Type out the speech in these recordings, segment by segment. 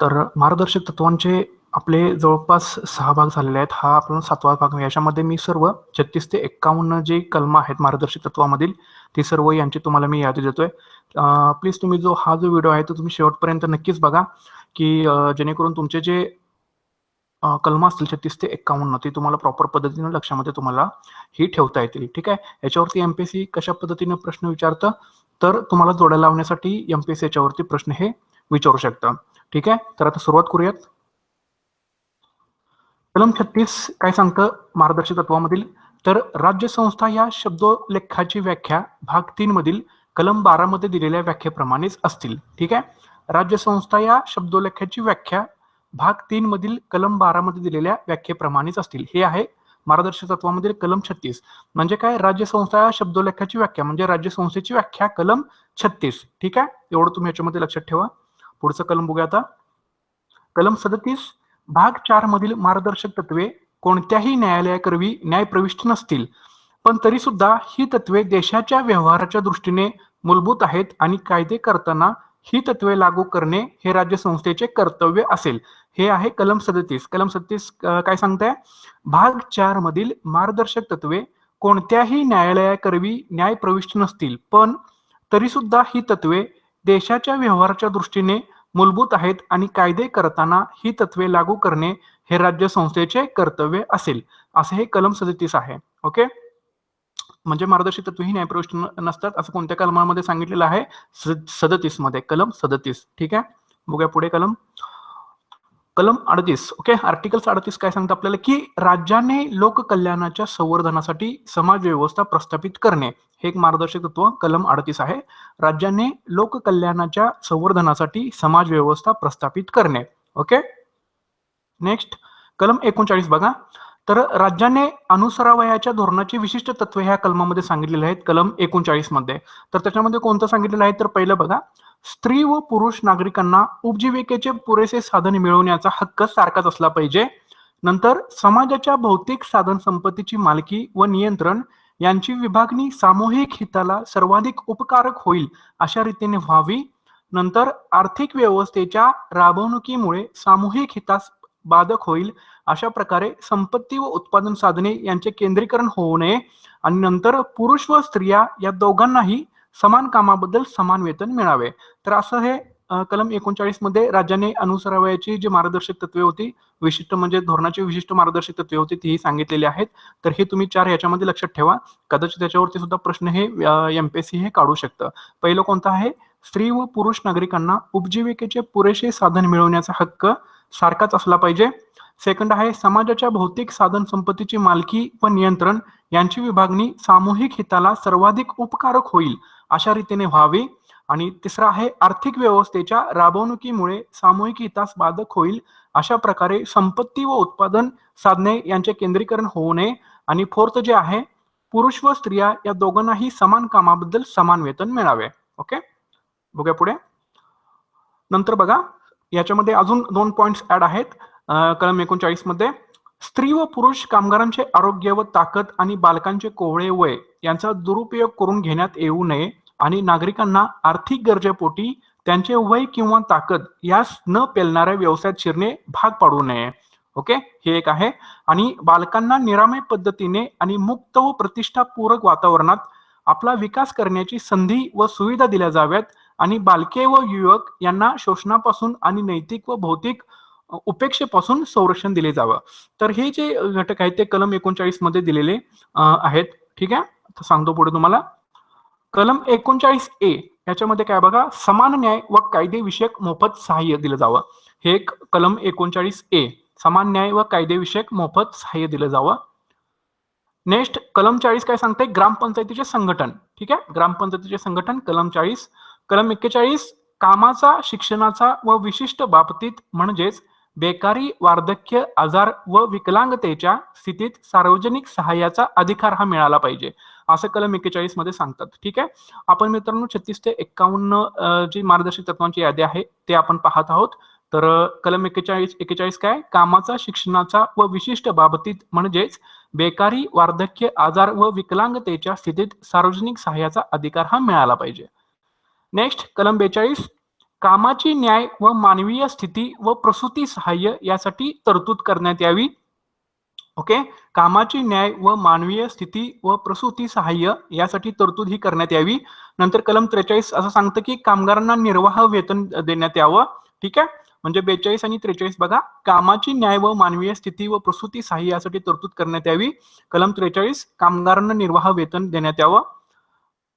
तर मार्गदर्शक तत्वांचे आपले जवळपास सहा भाग झालेले आहेत. हा आपण सातवा भाग याच्यामध्ये मी सर्व छत्तीस ते एक्कावन्न जे कलम आहेत मार्गदर्शक तत्वामधील ती सर्व यांची तुम्हाला मी यादी देतोय. प्लीज तुम्ही जो हा जो व्हिडिओ आहे तो तुम्ही शेवटपर्यंत नक्कीच बघा की जेणेकरून तुमचे जे कलम असतील छत्तीस ते एक्कावन्न ते तुम्हाला प्रॉपर पद्धतीने लक्षामध्ये तुम्हाला ही ठेवता येतील. ठीक आहे? याच्यावरती एमपीएससी कशा पद्धतीने प्रश्न विचारतं? तर तुम्हाला जोड्या लावण्यासाठी एमपीएससी याच्यावरती प्रश्न हे विचारू शकतं. ठीक आहे? तर आता सुरुवात करूयात. कलम छत्तीस काय सांगतं मार्गदर्शक तत्वामधील? तर राज्यसंस्था या शब्दोल्लेखाची व्याख्या भाग तीन मधील कलम बारा मध्ये दिलेल्या व्याख्येप्रमाणेच असतील. ठीक आहे? राज्यसंस्था या शब्दोल्लेखाची व्याख्या भाग तीन मधील कलम बारा मध्ये दिलेल्या व्याख्येप्रमाणेच असतील. हे आहे मार्गदर्शक तत्वामधील कलम छत्तीस. म्हणजे काय? राज्यसंस्था या शब्दोल्लेखाची व्याख्या म्हणजे राज्यसंस्थेची व्याख्या कलम छत्तीस. ठीक आहे? एवढं तुम्ही याच्यामध्ये लक्षात ठेवा. पुढचं कलम बघूया आता. कलम सदतीस भाग चार मधील मार्गदर्शक तत्वे कोणत्याही न्यायालयाकरवी न्याय प्रविष्ट नसतील पण तरी सुद्धा ही तत्वे देशाच्या व्यवहाराच्या दृष्टीने मूलभूत आहेत आणि कायदे करताना ही तत्वे लागू करणे हे राज्य संस्थेचे कर्तव्य असेल. हे आहे कलम सदतीस. कलम सदतीस काय सांगताय? भाग चार मधील मार्गदर्शक तत्वे कोणत्याही न्यायालयाकरवी न्याय प्रविष्ट नसतील पण तरी सुद्धा ही तत्वे देशाच्या व्यवहाराच्या दृष्टीने मूलभूत आहेत आणि कायदे करताना ही तत्वे लागू करणे हे राज्य संस्थेचे कर्तव्य असेल असे हे कलम सदतीस आहे. ओके? म्हणजे मार्गदर्शक तत्व ही न्यायप्रविष्ट नसतात असं कोणत्या कलमामध्ये सांगितलेलं आहे? सदतीसमध्ये कलम सदतीस. ठीक आहे? बघूया पुढे कलम. कलम अडतीस ओके आर्टिकल्स अडतीस काय सांगतं आपल्याला? की राज्याने लोककल्याणाच्या संवर्धनासाठी समाज व्यवस्था प्रस्थापित करणे. हे एक मार्गदर्शक तत्व कलम अडतीस आहे. राज्याने लोककल्याणाच्या संवर्धनासाठी समाज व्यवस्था प्रस्थापित करणे ओके नेक्स्ट कलम एकोणचाळीस बघा. तर राज्याने अनुसरावयाच्या धोरणाची विशिष्ट तत्वे ह्या कलमामध्ये सांगितलेले आहेत कलम एकोणचाळीसमध्ये तर त्याच्यामध्ये कोणतं सांगितलेलं आहे? तर पहिलं बघा. स्त्री व पुरुष नागरिकांना उपजीविकेचे पुरेसे साधन मिळवण्याचा हक्क सारखाच असला पाहिजे. नंतर समाजाच्या भौतिक साधन संपत्तीची मालकी व नियंत्रण यांची विभागणी सामूहिक हिताला सर्वाधिक उपकारक होईल अशा रीतीने व्हावी. नंतर आर्थिक व्यवस्थेच्या राबवणुकीमुळे सामूहिक हितास बाधक होईल अशा प्रकारे संपत्ती व उत्पादन साधने यांचे केंद्रीकरण होऊ नये. आणि नंतर पुरुष व स्त्रिया या दोघांनाही समान कामाबद्दल समान वेतन मिळावे. तर असं हे कलम एकोणचाळीसमध्ये राज्याने अनुसरावयाची जी मार्गदर्शक तत्वे होती विशिष्ट म्हणजे धोरणाची विशिष्ट मार्गदर्शक तत्वे होती तीही सांगितलेली आहेत. तर हे तुम्ही चार याच्यामध्ये लक्षात ठेवा. कदाचित त्याच्यावरती सुद्धा प्रश्न हे एमपीएससी हे काढू शकतं. पहिलं कोणतं आहे? स्त्री व पुरुष नागरिकांना उपजीविकेचे पुरेसे साधन मिळवण्याचा हक्क सारखाच असला पाहिजे. सेकंड आहे समाजाच्या भौतिक साधन संपत्तीची मालकी व नियंत्रण यांची विभागणी सामूहिक हिताला सर्वाधिक उपकारक होईल अशा रीतीने व्हावी. आणि तिसरा आहे आर्थिक व्यवस्थेच्या राबवणुकीमुळे सामूहिक हितास बाधक होईल अशा प्रकारे संपत्ती व उत्पादन साधने यांचे केंद्रीकरण होऊ नये. आणि फोर्थ जे आहे पुरुष व स्त्रिया या दोघांनाही समान कामाबद्दल समान वेतन मिळावे. ओके? बघा पुढे. नंतर बघा याच्यामध्ये अजून दोन पॉइंट्स ऍड आहेत. कलम एकोणचाळीसमध्ये स्त्री व पुरुष कामगारांचे आरोग्य व ताकद आणि बालकांचे कोवळे वय यांचा दुरुपयोग करून घेण्यात येऊ नये आणि नागरिकांना आर्थिक गरजेपोटी त्यांचे वय किंवा ताकद यास न पेलणाऱ्या व्यवसायात शिरणे भाग पाडू नये. ओके? हे एक आहे. आणि बालकांना निरामय पद्धतीने आणि मुक्त व प्रतिष्ठापूरक वातावरणात आपला विकास करण्याची संधी व सुविधा दिल्या जाव्यात आणि बालके व युवक यांना शोषणापासून आणि नैतिक व भौतिक उपेक्षेपासून संरक्षण दिले जावं. तर हे जे घटक आहेत ते कलम एकोणचाळीसमध्ये दिलेले आहेत. ठीक आहे? सांगतो पुढे तुम्हाला. कलम एकोणचाळीस ए याच्यामध्ये काय बघा समान न्याय व कायदेविषयक मोफत सहाय्य दिलं जावं. हे एक कलम एकोणचाळीस ए समान न्याय व कायदेविषयक मोफत सहाय्य दिलं जावं. नेक्स्ट कलम चाळीस काय सांगते ग्रामपंचायतीचे संघटन. ठीक आहे? ग्रामपंचायतीचे संघटन कलम चाळीस. कलम एक्केचाळीस कामाचा शिक्षणाचा व विशिष्ट बाबतीत म्हणजेच बेकारी वार्धक्य आजार व विकलांगतेच्या स्थितीत सार्वजनिक सहाय्याचा अधिकार हा मिळाला पाहिजे. असं कलम एक्केचाळीसमध्ये सांगतात. ठीक आहे? आपण मित्रांनो छत्तीस ते एक्कावन्न जी मार्गदर्शक तत्वांची यादी आहे ते आपण पाहत आहोत. तर कलम एक्केचाळीस एक्केचाळीस काय? कामाचा शिक्षणाचा व विशिष्ट बाबतीत म्हणजेच बेकारी वार्धक्य आजार व विकलांगतेच्या स्थितीत सार्वजनिक सहाय्याचा अधिकार हा मिळाला पाहिजे. नेक्स्ट कलम बेचाळीस कामाची न्याय व मानवीय स्थिती व प्रसूती सहाय्य यासाठी तरतूद करण्यात यावी. ओके? कामाची न्याय व मानवीय स्थिती व प्रसूती सहाय्य यासाठी तरतूद ही करण्यात यावी. नंतर कलम त्रेचाळीस असं सांगतं की कामगारांना निर्वाह वेतन देण्यात यावं. ठीक आहे? म्हणजे बेचाळीस आणि त्रेचाळीस बघा. कामाची न्याय व मानवीय स्थिती व प्रसूती सहाय्य यासाठी तरतूद करण्यात यावी. कलम त्रेचाळीस कामगारांना निर्वाह वेतन देण्यात यावं.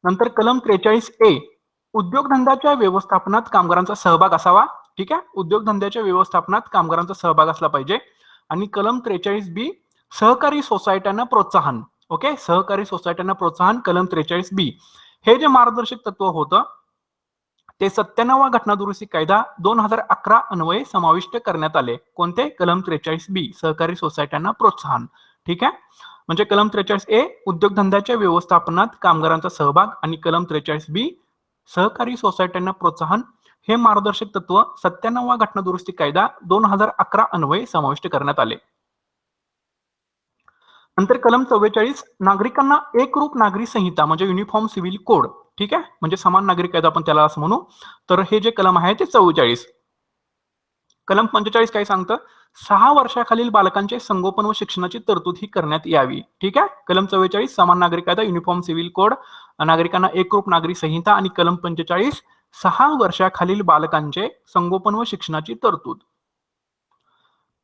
नंतर कलम त्रेचाळीस ए उद्योगधंद्याच्या व्यवस्थापनात कामगारांचा सहभाग असावा. ठीक आहे? उद्योगधंद्याच्या व्यवस्थापनात कामगारांचा सहभाग असला पाहिजे. आणि कलम त्रेचाळीस बी सहकारी सोसायट्यांना प्रोत्साहन. ओके? सहकारी सोसायट्यांना प्रोत्साहन कलम त्रेचाळीस बी. हे जे मार्गदर्शक तत्व होतं ते सत्त्याण्णवा घटना दुरुस्ती कायदा दोन हजार अकरा अन्वये समाविष्ट करण्यात आले. कोणते? कलम त्रेचाळीस बी सहकारी सोसायट्यांना प्रोत्साहन. ठीक आहे? म्हणजे कलम त्रेचाळीस ए उद्योगधंद्याच्या व्यवस्थापनात कामगारांचा सहभाग आणि कलम त्रेचाळीस बी सहकारी सोसायट्यांना प्रोत्साहन हे मार्गदर्शक तत्व सत्त्याण्णवा घटना दुरुस्ती कायदा दोन हजार अकरा अन्वये समाविष्ट करण्यात आले. नंतर कलम चव्वेचाळीस नागरिकांना एकरूप नागरी संहिता म्हणजे युनिफॉर्म सिव्हिल कोड ठीक आहे? म्हणजे समान नागरिक कायदा आपण त्याला असं म्हणू. तर हे जे कलम आहे ते चव्वेचाळीस. कलम पंचेचाळीस काय सांगतं? सहा वर्षाखालील बालकांचे संगोपन व शिक्षणाची तरतूद ही करण्यात यावी ठीक आहे? कलम चव्वेचाळीस समान नागरिक कायदा युनिफॉर्म सिव्हिल कोड नागरिकांना एकरूप नागरी संहिता आणि कलम पंचेचाळीस सहा वर्षाखालील बालकांचे संगोपन व शिक्षणाची तरतूद.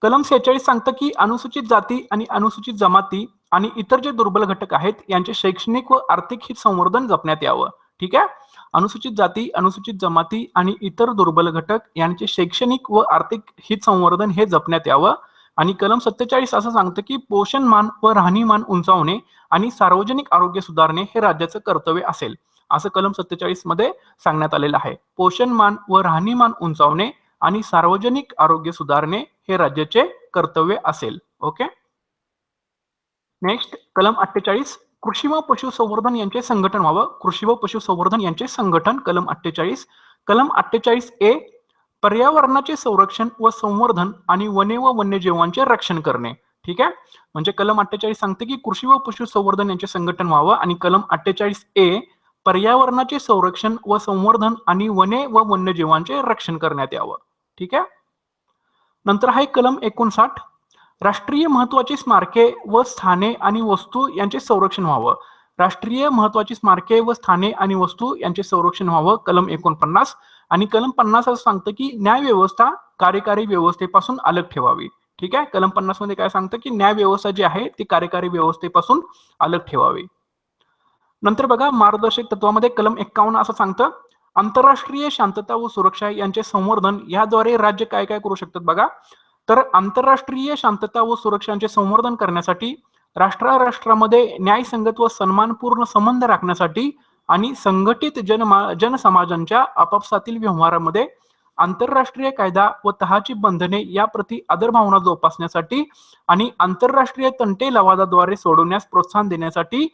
कलम सेहेचाळीस सांगतं की अनुसूचित जाती आणि अनुसूचित जमाती आणि इतर जे दुर्बल घटक आहेत यांचे शैक्षणिक व आर्थिक हित संवर्धन जपण्यात यावं. ठीक आहे? अनुसूचित जाती अनुसूचित जमाती आणि इतर दुर्बल घटक यांचे शैक्षणिक व आर्थिक हित संवर्धन हे जपण्यात यावं. आणि कलम सत्तेचाळीस असं सांगतं की पोषणमान व राहणीमान उंचावणे आणि सार्वजनिक आरोग्य सुधारणे हे राज्याचं कर्तव्य असेल असं कलम सत्तेचाळीसमध्ये सांगण्यात आलेलं आहे. पोषणमान व राहणीमान उंचावणे आणि सार्वजनिक आरोग्य सुधारणे हे राज्याचे कर्तव्य असेल. ओके? नेक्स्ट कलम अठ्ठेचाळीस कृषी व पशुसंवर्धन यांचे संघटन व्हावं. कृषी व पशुसंवर्धन यांचे संघटन कलम अठ्ठेचाळीस. कलम अठ्ठेचाळीस ए पर्यावरणाचे संरक्षण व संवर्धन आणि वने व वन्यजीवांचे रक्षण करणे. ठीक आहे? म्हणजे कलम अठ्ठेचाळीस सांगते की कृषी व पशुसंवर्धन यांचे संघटन व्हावं आणि कलम अठ्ठेचाळीस ए पर्यावरणाचे संरक्षण व संवर्धन आणि वने व वन्यजीवांचे रक्षण करण्यात यावं. ठीक आहे? नंतर आहे कलम एकोणसाठ. राष्ट्रीय महत्वाची स्मारके व स्थाने आणि वस्तू यांचे संरक्षण व्हावं. राष्ट्रीय महत्वाची स्मारके व स्थाने आणि वस्तू यांचे संरक्षण व्हावं. कलम एकोणपन्नास. आणि कलम पन्नास असं सांगतं की न्याय व्यवस्था कार्यकारी व्यवस्थेपासून अलग ठेवावी. ठीक आहे? कलम पन्नासमध्ये काय सांगतं की न्याय व्यवस्था जी आहे ती कार्यकारी व्यवस्थेपासून अलग ठेवावी. नंतर बघा मार्गदर्शक तत्वामध्ये कलम एक्कावन्न असं सांगतं आंतरराष्ट्रीय शांतता व सुरक्षा यांचे संवर्धन याद्वारे राज्य काय काय करू शकतात बघा? तर आंतरराष्ट्रीय शांतता व सुरक्षांचे संवर्धन करण्यासाठी राष्ट्राराष्ट्रामध्ये न्यायसंगत व सन्मानपूर्ण संबंध राखण्यासाठी आणि संघटित जनमा जनसमाजांच्या आपापसातील व्यवहारामध्ये आंतरराष्ट्रीय कायदा व तहाची बंधने या आदर आदरभावना जोपासण्यासाठी आणि आंतरराष्ट्रीय तंटे लवादाद्वारे सोडवण्यास प्रोत्साहन देण्यासाठी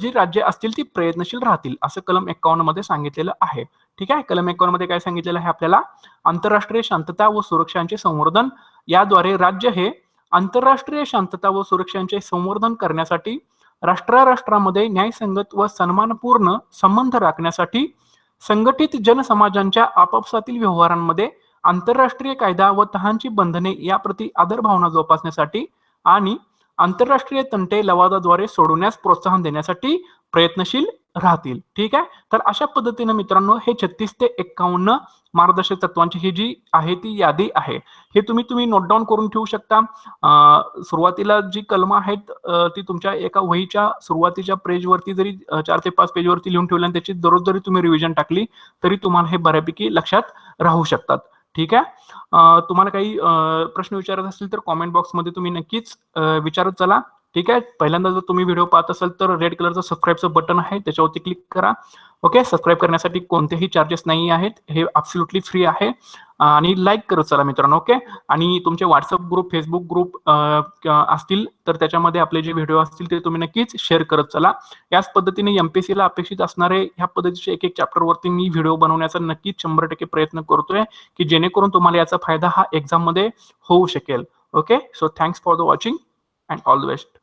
जी राज्य असतील ती प्रयत्नशील राहतील असं कलम एकावन्नमध्ये सांगितलेलं आहे. ठीक आहे? कलम एकावन्नमध्ये काय सांगितलेलं आहे आपल्याला? आंतरराष्ट्रीय शांतता व सुरक्षांचे संवर्धन याद्वारे राज्य हे आंतरराष्ट्रीय शांतता व सुरक्षांचे संवर्धन करण्यासाठी राष्ट्राराष्ट्रामध्ये न्यायसंगत व सन्मानपूर्ण संबंध राखण्यासाठी संघटित जनसमाजांच्या आपापसातील व्यवहारांमध्ये आंतरराष्ट्रीय कायदा व तहांची बंधने याप्रती आदर भावना जोपासण्यासाठी आणि आंतरराष्ट्रीय तंटे लवादाद्वारे सोडवण्यास प्रोत्साहन देण्यासाठी प्रयत्नशील राहतील. ठीक आहे? तर अशा पद्धतीने मित्रांनो हे छत्तीस ते एक्कावन्न मार्गदर्शक तत्वांची ही जी आहे ती यादी आहे. हे तुम्ही तुम्ही नोट डाऊन करून ठेवू शकता. सुरुवातीला जी कलम आहेत ती तुमच्या एका वहीच्या सुरुवातीच्या पेजवरती जरी चार ते पाच पेजवरती लिहून ठेवल्या त्याची दररोज जरी तुम्ही रिव्हिजन टाकली तरी तुम्हाला हे बऱ्यापैकी लक्षात राहू शकतात. ठीक आहे? तुम्हाला काही प्रश्न विचारत असतील तर कॉमेंट बॉक्समध्ये तुम्ही नक्कीच विचारत चला. ठीक आहे? पहिल्यांदा जर तुम्ही व्हिडिओ पाहत असाल तर रेड कलरचं सबस्क्राईबचं बटन आहे त्याच्यावरती क्लिक करा. ओके सबस्क्राईब करण्यासाठी कोणतेही चार्जेस नाही आहेत. हे अब्सल्युटली फ्री आहे. आणि लाईक करत चला मित्रांनो ओके आणि तुमचे व्हॉट्सअप ग्रुप फेसबुक ग्रुप असतील तर त्याच्यामध्ये आपले जे व्हिडिओ असतील ते तुम्ही नक्कीच शेअर करत चला. याच पद्धतीने एमपीसीला अपेक्षित असणारे ह्या पद्धतीचे एक एक चॅप्टरवरती मी व्हिडिओ बनवण्याचा नक्कीच शंभर टक्के प्रयत्न करतोय की जेणेकरून तुम्हाला याचा फायदा हा एक्झाममध्ये होऊ शकेल. Okay so thanks for the watching and all the best